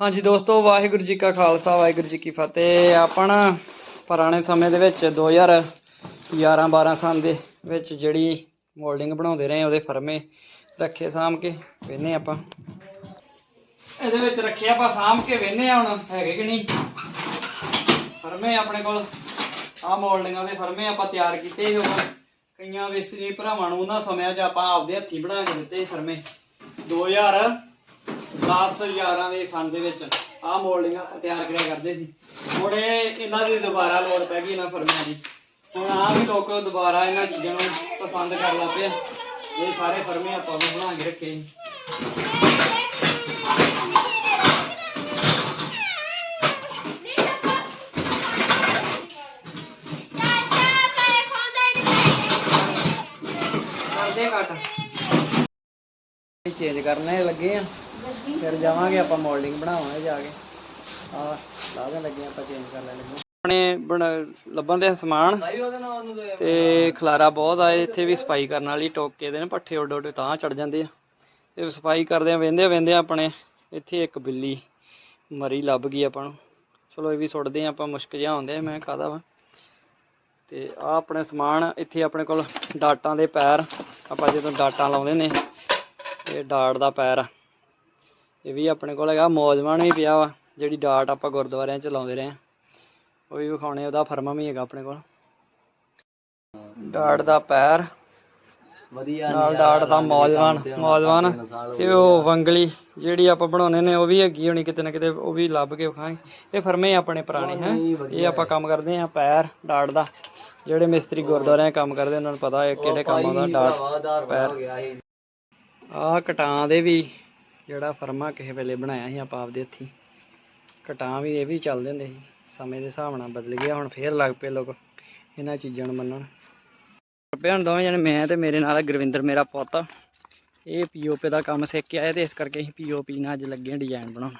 ਹਾਂਜੀ ਦੋਸਤੋ, ਵਾਹਿਗੁਰੂ ਜੀ ਕਾ ਖਾਲਸਾ, ਵਾਹਿਗੁਰੂ ਜੀ ਕੀ ਫਤਿਹ। ਆਪਾਂ ਨਾ ਪੁਰਾਣੇ ਸਮੇਂ ਦੇ ਵਿੱਚ 2011 12 ਸਾਲ ਦੇ ਵਿੱਚ ਜਿਹੜੀ ਮੋਲਡਿੰਗ ਬਣਾਉਂਦੇ ਰਹੇ, ਉਹਦੇ ਫਰਮੇ ਰੱਖੇ ਸਾਂਭ ਕੇ ਵੇਨੇ ਆਪਾਂ। ਇਹਦੇ ਵਿੱਚ ਰੱਖੇ ਆਪਾਂ ਸਾਂਭ ਕੇ ਵੇਨੇ ਆ ਹੁਣ, ਹੈਗੇ ਕਿ ਨਹੀਂ? ਫਰਮੇ ਆਪਣੇ ਕੋਲ। ਆਹ ਮੋਲਡਿੰਗਾਂ ਦੇ ਫਰਮੇ ਆਪਾਂ ਤਿਆਰ ਕੀਤੇ ਸੀ ਉਹ ਕਈਆਂ ਮਿਸਤਰੀ ਭਰਾਵਾਂ ਨੂੰ ਉਹਨਾਂ ਸਮਿਆਂ 'ਚ ਆਪਾਂ ਆਪਦੇ ਹੱਥੀ ਬਣਾ ਕੇ ਦਿੱਤੇ ਸੀ ਫਰਮੇ। 2000 10 11 ਦੇ ਸੰਨ ਦੇ ਵਿੱਚ ਆਹ ਮੋਲਡਿੰਗਾਂ ਤਿਆਰ ਕਰਿਆ ਕਰਦੇ ਸੀ। ਇਹ ਇਹਨਾਂ ਦੀ ਦੁਬਾਰਾ ਲੋੜ ਪੈ ਗਈ ਇਹਨਾਂ ਫਰਮਿਆਂ ਦੀ। ਹੁਣ ਆ ਵੀ ਲੋਕ ਦੁਬਾਰਾ ਇਹਨਾਂ ਚੀਜ਼ਾਂ ਨੂੰ ਪਸੰਦ ਕਰਨ ਲੱਗ ਪਏ। ਇਹ ਸਾਰੇ ਫਰਮੇ ਆਪਾਂ ਵੀ ਬਣਾ ਕੇ ਰੱਖੇ ਕਰਦੇ ਕੱਟ ਚੇਂਜ ਕਰਨੇ ਲੱਗੇ ਆ। ਫਿਰ ਜਾਵਾਂਗੇ ਆਪਾਂ ਮੋਲਡਿੰਗ ਬਣਾਵਾਂਗੇ ਜਾ ਕੇ। ਆ ਲਾਦੇ ਲੱਗੇ ਆਪਾਂ ਚੇਂਜ ਕਰ ਲੈਣੇ ਆਪਣੇ ਲੱਭਣ ਦੇ ਸਮਾਨ ਤੇ ਖਲਾਰਾ ਬਹੁਤ ਆ, ਇੱਥੇ ਵੀ ਸਫ਼ਾਈ ਕਰਨ ਵਾਲੀ ਟੋਕੇ ਦੇ ਨੇ, ਪੱਠੇ ਉੱਡ ਉੱਡ ਤਾਂ ਚੜ ਜਾਂਦੇ ਆ। ਤੇ ਸਫ਼ਾਈ ਕਰਦੇ ਆ, ਵੇਂਦੇ ਵੇਂਦੇ ਆਪਣੇ। ਇੱਥੇ ਇੱਕ ਬਿੱਲੀ ਮਰੀ ਲੱਭ ਗਈ ਆਪਾਂ ਨੂੰ। ਚਲੋ ਇਹ ਵੀ ਸੁੱਟਦੇ ਆ, ਆਪਾਂ ਮੁਸ਼ਕ ਜਿਹਾ ਆਉਂਦੇ ਮੈਂ ਕਾਹਦਾ ਵਾ। ਤੇ ਆ ਆਪਣੇ ਸਮਾਨ, ਇੱਥੇ ਆਪਣੇ ਕੋਲ ਡਾਟਾਂ ਦੇ ਪੈਰ, ਆਪਾਂ ਜਦੋਂ ਡਾਟਾਂ ਲਾਉਂਦੇ ਨੇ ਇਹ ਡਾਟ ਦਾ ਪੈਰ ਆ। ਇਹ ਵੀ ਆਪਣੇ ਕੋਲ ਹੈਗਾ ਮੌਜਵਾਨ ਵੀ ਪਿਆ ਵਾ ਜਿਹੜੀ ਡਾਟ ਆਪਾਂ ਗੁਰਦੁਆਰਿਆਂ 'ਚ ਲਾਉਂਦੇ ਰਹੇ ਆ। ਉਹ ਵੀ ਵਿਖਾਉਣੇ ਉਹਦਾ ਫਰਮਾ ਵੀ ਹੈਗਾ ਆਪਣੇ ਕੋਲ। ਡਾਟ ਦਾ ਪੈਰ ਵਧੀਆ ਨਾਲ ਡਾਟ ਦਾ ਮੌਜਵਾਨ ਮੌਜਵਾਨ ਤੇ ਉਹ ਵੰਗਲੀ ਜਿਹੜੀ ਆਪਾਂ ਬਣਾਉਨੇ ਨੇ ਉਹ ਵੀ ਹੈਗੀ ਹੋਣੀ ਕਿਤੇ ਨਾ ਕਿਤੇ ਉਹ ਵੀ ਲੱਭ ਕੇ ਵਿਖਾਂਗੇ ਇਹ ਫਰਮੇ ਆਪਣੇ ਪੁਰਾਣੇ ਹੈ। ਇਹ ਆਪਾਂ ਕੰਮ ਕਰਦੇ ਆ ਪੈਰ ਡਾਟ ਦਾ। ਜਿਹੜੇ ਮਿਸਤਰੀ ਗੁਰਦੁਆਰਿਆਂ ਕੰਮ ਕਰਦੇ ਉਹਨਾਂ ਨੂੰ ਪਤਾ ਹੈ ਕਿਹੜੇ ਕੰਮ ਆਉਂਦਾ ਡਾਟ ਸੀ ਆਹ ਕਟਾਂ ਦੇ ਵੀ ਜਿਹੜਾ ਫਰਮਾ ਕਿਸੇ ਵੇਲੇ ਬਣਾਇਆ ਸੀ ਆਪਾਂ ਆਪਦੇ ਹੱਥੀ। ਕਟਾਂ ਵੀ ਇਹ ਵੀ ਚੱਲਦੇ ਹੁੰਦੇ ਸੀ। ਸਮੇਂ ਦੇ ਹਿਸਾਬ ਨਾਲ ਬਦਲ ਗਿਆ ਹੁਣ ਫੇਰ ਲੱਗ ਪਏ ਲੋਕ ਇਹਨਾਂ ਚੀਜ਼ਾਂ ਨੂੰ ਮੰਨਣ। ਪਿਆਣ ਦੋਵੇਂ ਜਣੇ ਮੈਂ ਤੇ ਮੇਰੇ ਨਾਲ ਗੁਰਵਿੰਦਰ ਮੇਰਾ ਪੁੱਤ। ਇਹ ਪੀਓਪੀ ਦਾ ਕੰਮ ਸਿੱਖ ਕੇ ਆਏ ਤੇ ਇਸ ਕਰਕੇ ਅਸੀਂ ਪੀਓਪੀ ਨਾਲ ਅੱਜ ਲੱਗੇ ਹਾਂ ਡਿਜ਼ਾਈਨ ਬਣਾਉਣ।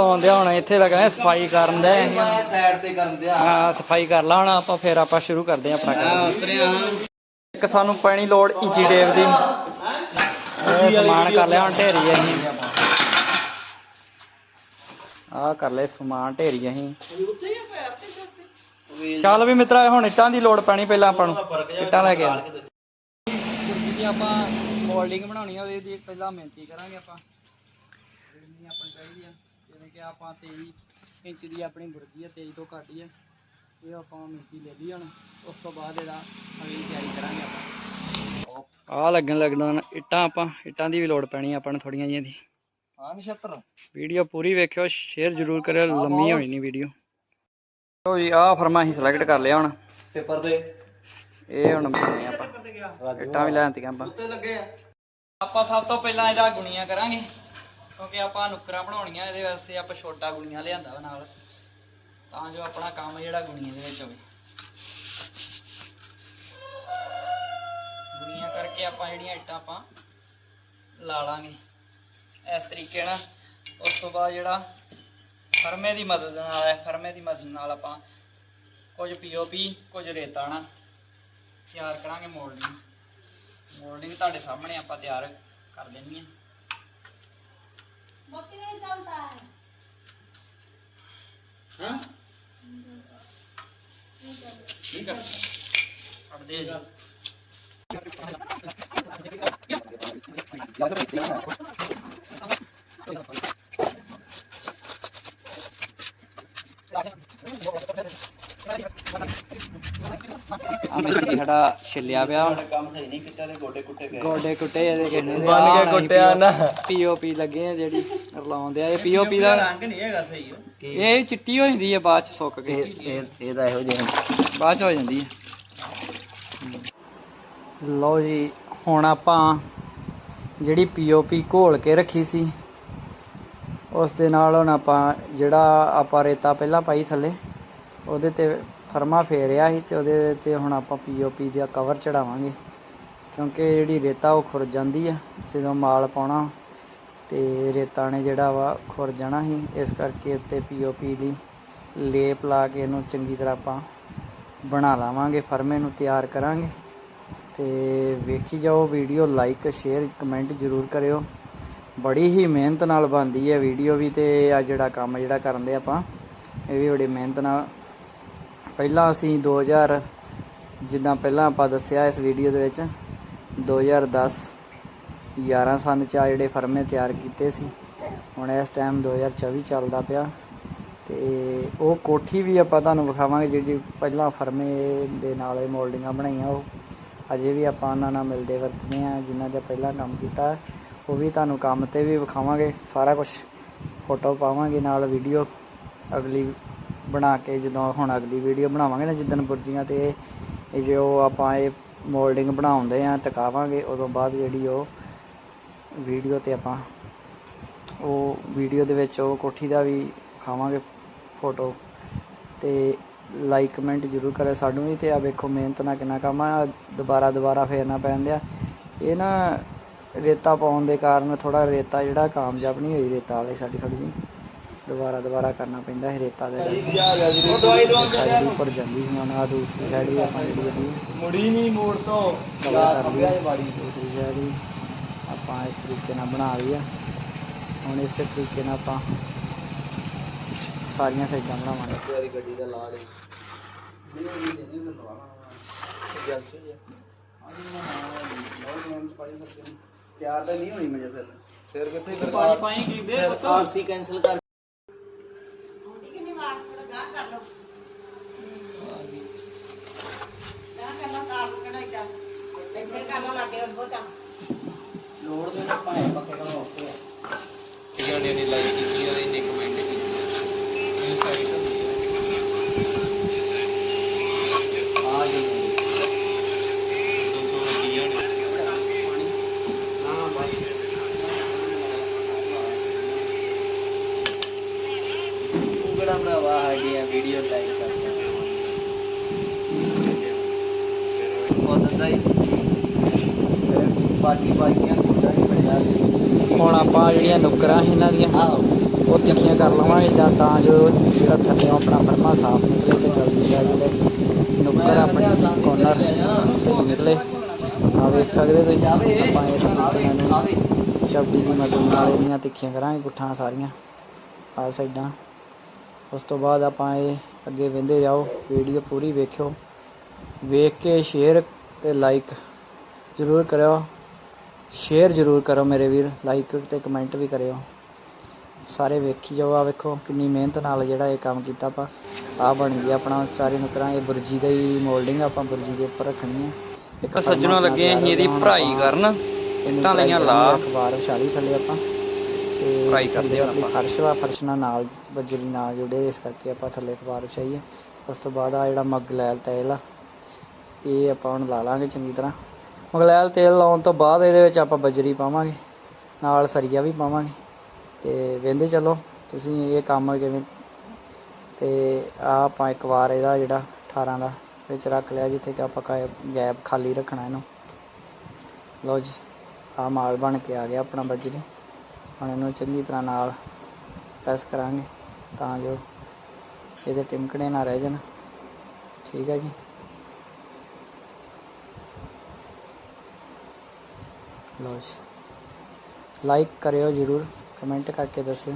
ਆਉਂਦੇ ਹੁਣ ਇੱਥੇ ਲਗਾ ਸਫ਼ਾਈ ਕਰਨ ਦੇ। ਸਾਈਡ ਤੇ ਕਰਦੇ ਆ ਹਾਂ ਸਫ਼ਾਈ ਕਰ ਲਾ ਹੁਣ ਆਪਾਂ ਫੇਰ ਆਪਾਂ ਸ਼ੁਰੂ ਕਰਦੇ ਹਾਂ ਆਪਣਾ ਕੰਮ। ਇੱਕ ਸਾਨੂੰ ਪੈਣੀ ਲੋੜ ਇੰਚੀ ਟੇਪ ਦੀ। ਇਹ ਸਮਾਨ ਕਰ ਲਿਆ ਹੁਣ ਢੇਰੀ ਅਸੀਂ। ਆਹ ਕਰ ਲੈ ਸਮਾਨ ਢੇਰੀ ਅਸੀਂ। ਚੱਲ ਵੀ ਮਿੱਤਰਾ ਹੁਣ ਇੱਟਾਂ ਦੀ ਲੋੜ ਪੈਣੀ ਪਹਿਲਾਂ ਆਪਾਂ ਨੂੰ। ਇੱਟਾਂ ਲੈ ਕੇ ਆ। ਜੀ ਆਪਾਂ ਮੋਲਡਿੰਗ ਬਣਾਉਣੀ ਆ ਉਹਦੀ ਦੀ ਪਹਿਲਾਂ ਮਿਹਨਤੀ ਕਰਾਂਗੇ ਆਪਾਂ। ਜਿਹੜੀ ਆਪਾਂ ਨੂੰ ਚਾਹੀਦੀ ਆ ਜਿਵੇਂ ਕਿ ਆਪਾਂ 23 ਇੰਚ ਦੀ ਆਪਣੀ ਬੁਰਜੀ ਆ 23 ਤੋਂ ਘੱਟ ਹੀ ਆ। ਇਹ ਆਪਾਂ ਮਿੱਟੀ ਲੈ ਲਈ ਹੁਣ। ਉਸ ਤੋਂ ਬਾਅਦ ਇਹਦਾ ਅਗਲੀ ਤਿਆਰੀ ਕਰਾਂਗੇ ਆਪਾਂ। ਆਹ ਲੱਗਣ ਲੱਗਣਾ ਇੱਟਾਂ ਆਪਾਂ ਇੱਟਾਂ ਦੀ ਵੀ ਲੋੜ ਪੈਣੀ ਆ ਆਪਾਂ ਨੂੰ ਥੋੜੀਆਂ ਜਿਹੀਆਂ ਦੀ। ਹਾਂ ਨਛੱਤਰ ਵੀਡੀਓ ਪੂਰੀ ਵੇਖਿਓ ਸ਼ੇਅਰ ਜ਼ਰੂਰ ਕਰਿਓ ਲੰਮੀ ਹੋਈ ਨਹੀਂ ਵੀਡੀਓ। ਲੋ ਜੀ ਆਹ ਫਰਮਾ ਅਸੀਂ ਸਿਲੈਕਟ ਕਰ ਲਿਆ ਹੁਣ। ਪੇਪਰ ਦੇ। ਇਹ ਹੁਣ ਬਣਾਉਣੇ ਆਪਾਂ। ਇੱਟਾਂ ਵੀ ਲੈਣਤੀਆਂ ਆਪਾਂ। ਉੱਤੇ ਲੱਗੇ ਆ। ਆਪਾਂ ਸਭ ਤੋਂ ਪਹਿਲਾਂ ਇਹਦਾ ਗੁਣੀਆਂ ਕਰਾਂਗੇ ਕਿਉਂਕਿ ਆਪਾਂ ਨੁੱਕਰਾਂ ਬਣਾਉਣੀਆਂ ਇਹਦੇ ਵਾਸਤੇ ਆਪਾਂ ਛੋਟਾ ਗੁਣੀਆਂ ਲਿਆਂਦਾ ਵਾ ਨਾਲ। ਤਾਂ ਜੋ ਆਪਣਾ ਕੰਮ ਜਿਹੜਾ ਗੁਣੀਆਂ ਦੇ ਵਿੱਚ ਹੋਵੇ। ਕਰਕੇ ਆਪਾਂ ਜਿਹੜੀਆਂ ਇੱਟਾਂ ਆਪਾਂ ਲਾ ਲਾਂਗੇ। ਇਸ ਤਰੀਕੇ ਨਾਲ ਉਸ ਤੋਂ ਬਾਅਦ ਜਿਹੜਾ ਫਰਮੇ ਦੀ ਮਦਦ ਨਾਲ ਹੈ ਫਰਮੇ ਦੀ ਮਦਦ ਨਾਲ ਆਪਾਂ ਕੁਝ ਪੀਓਪੀ ਕੁਝ ਰੇਤਾ ਨਾ ਤਿਆਰ ਕਰਾਂਗੇ ਮੋਲਡਿੰਗ। ਮੋਲਡਿੰਗ ਤੁਹਾਡੇ ਸਾਹਮਣੇ ਆਪਾਂ ਤਿਆਰ ਕਰ ਦੇਣੀ ਹੈ। ਹਾਂ। ਠੀਕ ਹੈ ਕੱਢਦੇ ਸਾਡਾ ਛਿੱਲਿਆ ਪਿਆ। ਹੁਣ ਕੰਮ ਸਹੀ ਨਹੀਂ ਕੀਤਾ ਤੇ ਗੋਡੇ ਕੁੱਟੇ ਗਏ। ਗੋਡੇ ਕੁੱਟੇ ਇਹਦੇ ਕਹਿੰਦੇ ਨੇ ਬੰਨ ਕੇ ਕੁੱਟਿਆ ਨਾ। ਪੀਓਪੀ ਲੱਗੇ ਆ ਜਿਹੜੀ ਰਲਾਉਂਦੇ ਆ। ਇਹ ਪੀਓਪੀ ਦਾ ਰੰਗ ਨਹੀਂ ਹੈਗਾ ਸਹੀ ਇਹ ਚਿੱਟੀ ਹੋ ਜਾਂਦੀ ਹੈ ਬਾਅਦ ਚ ਸੁੱਕ ਕੇ। ਇਹ ਇਹਦਾ ਇਹੋ ਜਿਹਾ ਬਾਅਦ ਚ ਹੋ ਜਾਂਦੀ ਹੈ ਲਓ ਜੀ, ਹੁਣ ਆਪਾਂ ਜਿਹੜੀ ਪੀਓਪੀ ਘੋਲ ਕੇ ਰੱਖੀ ਸੀ, ਉਸ ਦੇ ਨਾਲ ਹੁਣ ਆਪਾਂ ਜਿਹੜਾ ਆਪਾਂ ਰੇਤਾ ਪਹਿਲਾਂ ਪਾਈ ਥੱਲੇ, ਉਹਦੇ ਤੇ ਫਰਮਾ ਫੇਰਿਆ ਸੀ ਤੇ ਉਹਦੇ ਤੇ ਹੁਣ ਆਪਾਂ ਪੀਓਪੀ ਦਾ ਕਵਰ ਚੜਾਵਾਂਗੇ, ਕਿਉਂਕਿ ਜਿਹੜੀ ਰੇਤਾ ਉਹ ਖੁਰ ਜਾਂਦੀ ਆ, ਜਦੋਂ ਮਾਲ ਪਾਉਣਾ, ਤੇ ਰੇਤਾ ਨੇ ਜਿਹੜਾ ਵਾ ਖੁਰ ਜਾਣਾ ਸੀ, ਇਸ ਕਰਕੇ ਉੱਤੇ ਪੀਓਪੀ ਦੀ ਲੇਪ ਲਾ ਕੇ ਇਹਨੂੰ ਚੰਗੀ ਤਰ੍ਹਾਂ ਆਪਾਂ ਬਣਾ ਲਾਵਾਂਗੇ, ਫਰਮੇ ਨੂੰ ਤਿਆਰ ਕਰਾਂਗੇ। ਤੇ ਵੇਖੀ ਜਾਓ ਵੀਡੀਓ ਲਾਈਕ ਸ਼ੇਅਰ ਕਮੈਂਟ ਜ਼ਰੂਰ ਕਰਿਓ। ਬੜੀ ਹੀ ਮਿਹਨਤ ਨਾਲ ਬਣਦੀ ਹੈ ਵੀਡੀਓ ਵੀ ਤੇ ਆ ਜਿਹੜਾ ਕੰਮ ਜਿਹੜਾ ਕਰਨ ਦੇ ਆਪਾਂ, ਇਹ ਵੀ ਬੜੀ ਮਿਹਨਤ ਨਾਲ। ਪਹਿਲਾਂ ਅਸੀਂ 2000 ਜਿੱਦਾਂ ਪਹਿਲਾਂ ਆਪਾਂ ਦੱਸਿਆ ਇਸ ਵੀਡੀਓ ਦੇ ਵਿੱਚ 2010 11 ਸੰਨ ਚ ਆ ਜਿਹੜੇ ਫਰਮੇ ਤਿਆਰ ਕੀਤੇ ਸੀ। ਹੁਣ ਇਸ ਟਾਈਮ 2024 ਚੱਲਦਾ ਪਿਆ ਤੇ ਉਹ ਕੋਠੀ ਵੀ ਆਪਾਂ ਤੁਹਾਨੂੰ ਵਿਖਾਵਾਂਗੇ ਜਿਹੜੀ ਪਹਿਲਾਂ ਫਰਮੇ ਦੇ ਨਾਲ ਇਹ ਮੋਲਡਿੰਗਾਂ ਬਣਾਈਆਂ ਉਹ। ਅਜੇ ਵੀ ਆਪਾਂ ਉਹਨਾਂ ਨਾਲ ਮਿਲਦੇ ਵਰਤਦੇ ਆ ਜਿਨ੍ਹਾਂ ਦੇ ਪਹਿਲਾਂ ਕੰਮ ਕੀਤਾ ਉਹ ਵੀ ਤੁਹਾਨੂੰ ਕੰਮ ਤੇ ਵੀ ਵਿਖਾਵਾਂਗੇ। ਸਾਰਾ ਕੁਝ ਫੋਟੋ ਪਾਵਾਂਗੇ ਨਾਲ, ਵੀਡੀਓ ਅਗਲੀ ਬਣਾ ਕੇ ਜਦੋਂ ਹੁਣ ਅਗਲੀ ਵੀਡੀਓ ਬਣਾਵਾਂਗੇ ਨਾ, ਜਿੱਦਣ ਬੁਰਜੀਆਂ ਤੇ ਇਹ ਜੋ ਆਪਾਂ ਇਹ ਮੋਲਡਿੰਗ ਬਣਾਉਂਦੇ ਆ ਟਿਕਾਵਾਂਗੇ, ਉਦੋਂ ਬਾਅਦ ਜਿਹੜੀ ਉਹ ਵੀਡੀਓ ਤੇ ਆਪਾਂ, ਉਹ ਵੀਡੀਓ ਦੇ ਵਿੱਚ ਉਹ ਕੋਠੀ ਦਾ ਵੀ ਖਾਵਾਂਗੇ ਫੋਟੋ। ਤੇ ਲਾਈਕ ਕਮੈਂਟ ਜ਼ਰੂਰ ਕਰਿਓ ਸਾਨੂੰ ਵੀ ਤੇ ਆ ਵੇਖੋ ਮਿਹਨਤ ਨਾਲ ਕਿੰਨਾ ਕੰਮ ਆ ਦੁਬਾਰਾ ਦੁਬਾਰਾ ਫੇਰਨਾ ਪੈਂਦੇ ਆ ਇਹ ਨਾ ਰੇਤਾ ਪਾਉਣ ਦੇ ਕਾਰਨ ਥੋੜਾ ਰੇਤਾ ਜਿਹੜਾ ਕਾਮਯਾਬ ਨਹੀਂ ਹੋਈ ਰੇਤਾ ਵਾਲੀ ਸਾਡੀ ਥੋੜੀ ਜਿਹੀ। ਦੁਬਾਰਾ ਦੁਬਾਰਾ ਕਰਨਾ ਪੈਂਦਾ ਹੈ ਰੇਤਾ ਦੇ ਉੱਪਰ ਜਾਂਦੀ ਹੁਣ ਆ ਦੂਸਰੀ ਸਾਈਡ ਵੀ ਆਪਾਂ ਜਿਹੜੀ ਇਹਦੀ ਮੁੜੀ ਨਹੀਂ ਮੋੜ ਤੋਂ। ਯਾਰ ਇਹ ਮਾਰੀ ਦੂਸਰੀ ਸਾਈਡ ਵੀ ਆਪਾਂ ਇਸ ਤਰੀਕੇ ਨਾਲ ਬਣਾ ਲਈ ਆ। ਹੁਣ ਇਸੇ ਤਰੀਕੇ ਨਾਲ ਆਪਾਂ ਸਾਰੀਆਂ ਸਾਈਡਾਂ ਬਣਾਵਾਂਗੇ। ਤੇਰੀ ਗੱਡੀ ਦਾ ਲਾ ਲਈ। ਨਹੀਂ ਨਹੀਂ ਨਹੀਂ ਮੈਂ ਲਵਾਣਾ ਜਲਸੇ ਜੀ ਤਿਆਰ ਤਾਂ ਨਹੀਂ ਹੋਣੀ ਮੇਰੇ ਫਿਰ। ਫਿਰ ਕਿੱਥੇ ਫਿਰ ਪਾਣੀ ਪਾਈ ਕੀਦੇ ਫਿਰ ਆਰਸੀ ਕੈਨਸਲ ਕਰ। ਲੋੜ ਦੇ ਪਾਏ ਪੱਕੇ ਕਾ ਓਕੇ। ਜਾਣੇ ਨੇ ਲਾਈਕ ਕੀਤੀ ਔਰ ਇਹਨੇ ਕਮੈਂਟ ਕੀਤੀ ਇਹ ਸਾਈਟ ਹੁੰਦੀ ਹੈ ਆ ਜੀ ਦੋਸਤੋ ਕੀ ਜਾਣੇ ਹਾਂ ਬਸ ਤੂੰ ਕਿਹੜਾ ਭਰਾਵਾ ਸਾਡੀਆਂ ਵੀਡੀਓ ਲਾਈਕ ਕਰਦਾ ਉਹ ਦੰਦਾ ਹੀ ਫਿਰ ਬਾਕੀ ਬਾਕੀਆਂ ਕੋਟਾ ਨਹੀਂ ਬਣਿਆ ਹੁਣ ਆਪਾਂ ਜਿਹੜੀਆਂ ਨੁਕਰਾਂ ਸੀ ਇਹਨਾਂ ਦੀਆਂ ਉਹ ਤਿੱਖੀਆਂ ਕਰ ਲਵਾਂਗੇ ਜਾਂ ਤਾਂ ਜੋ ਜਿਹੜਾ ਥੱਲੇ ਆਪਣਾ ਫਰਮਾ ਸਾਫ਼ ਨਿਕਲੇ ਤੇ ਜਲਦੀ ਦਾ ਜਿਹੜੇ ਨੁੱਕਰ ਆਪਣੇ ਕੋਰਨਰ ਸਹੀ ਨਿਕਲੇ। ਆ ਵੇਖ ਸਕਦੇ ਤੁਸੀਂ ਆਪਾਂ ਇਸ ਇਹਨੂੰ ਚਪੜੀ ਦੀ ਮਦਦ ਨਾਲ ਇਹਦੀਆਂ ਤਿੱਖੀਆਂ ਕਰਾਂਗੇ ਗੁੱਠਾਂ ਸਾਰੀਆਂ ਆ ਸਾਈਡਾਂ। ਉਸ ਤੋਂ ਬਾਅਦ ਆਪਾਂ ਇਹ ਅੱਗੇ ਵਹਿੰਦੇ ਜਾਓ ਵੀਡੀਓ ਪੂਰੀ ਵੇਖਿਓ। ਵੇਖ ਕੇ ਸ਼ੇਅਰ ਤੇ ਲਾਈਕ ਜ਼ਰੂਰ ਕਰਿਓ। ਸ਼ੇਅਰ ਜ਼ਰੂਰ ਕਰੋ ਮੇਰੇ ਵੀਰ ਲਾਈਕ ਤੇ ਕਮੈਂਟ ਵੀ ਕਰਿਓ। ਸਾਰੇ ਵੇਖੀ ਜਾਓ ਆ ਵੇਖੋ ਕਿੰਨੀ ਮਿਹਨਤ ਨਾਲ ਜਿਹੜਾ ਇਹ ਕੰਮ ਕੀਤਾ ਆਪਾਂ। ਆ ਬਣ ਗਿਆ ਆਪਣਾ ਸਾਰੇ ਨੁਕਰਾਂ ਇਹ ਬੁਰਜੀ ਦਾ ਹੀ ਮੋਲਡਿੰਗ ਆਪਾਂ ਬੁਰਜੀ ਦੇ ਉੱਪਰ ਰੱਖਣੀ ਹੈ ਇੱਕ ਸੱਜਣੋਂ ਲੱਗੇ ਅਸੀਂ ਇਹਦੀ ਭਰਾਈ ਕਰਨ ਇੱਟਾਂ ਲਈਆਂ ਲਾ ਅਖਬਾਰ ਵਿਛਾਲੀ ਥੱਲੇ ਆਪਾਂ। ਤੇ ਭਰਾਈ ਕਰਦੇ ਆਪਣੀ ਆਪਾਂ। ਫਰਸ਼ ਵਾ ਫਰਸ਼ ਨਾਲ ਨਾਲ ਬਜਰੀ ਨਾਲ ਜੁੜੇ ਇਸ ਕਰਕੇ ਆਪਾਂ ਥੱਲੇ ਅਖਬਾਰ ਵਿਛਾਈ ਹੈ ਉਸ ਤੋਂ ਬਾਅਦ ਆ ਜਿਹੜਾ ਮਗਲੈਲ ਤੇਲ ਆ ਇਹ ਆਪਾਂ ਹੁਣ ਲਾ ਲਾਂਗੇ ਚੰਗੀ ਤਰ੍ਹਾਂ। ਮਗਲੈਲ ਤੇਲ ਲਾਉਣ ਤੋਂ ਬਾਅਦ ਇਹਦੇ ਵਿੱਚ ਆਪਾਂ ਬਜਰੀ ਪਾਵਾਂਗੇ, ਨਾਲ ਸਰੀਆ ਵੀ ਪਾਵਾਂਗੇ। ਤੇ ਵੇਂਦੇ ਚੱਲੋ, ਤੁਸੀਂ ਇਹ ਕੰਮ ਕਿਵੇਂ ਤੇ ਆ ਆਪਾਂ ਇੱਕ ਵਾਰ ਇਹਦਾ ਜਿਹੜਾ 18 ਦਾ ਵਿੱਚ ਰੱਖ ਲਿਆ, ਜਿੱਥੇ ਕਿ ਆਪਾਂ ਗੈਪ ਖਾਲੀ ਰੱਖਣਾ ਇਹਨੂੰ। ਲਓ ਜੀ ਆ ਮਾਲ ਬਣ ਕੇ ਆ ਗਿਆ ਆਪਣਾ ਬਜਰੀ। ਹੁਣ ਇਹਨੂੰ ਚੰਗੀ ਤਰ੍ਹਾਂ ਨਾਲ ਪ੍ਰੈਸ ਕਰਾਂਗੇ, ਤਾਂ ਜੋ ਇਹਦੇ ਟਿਮਕਣੇ ਨਾ ਰਹਿ ਜਾਣ। ਠੀਕ ਹੈ ਜੀ। ਲਓ ਲਾਈਕ ਕਰਿਓ ਜਰੂਰ ਕਮੈਂਟ ਕਰਕੇ ਦੱਸਿਓ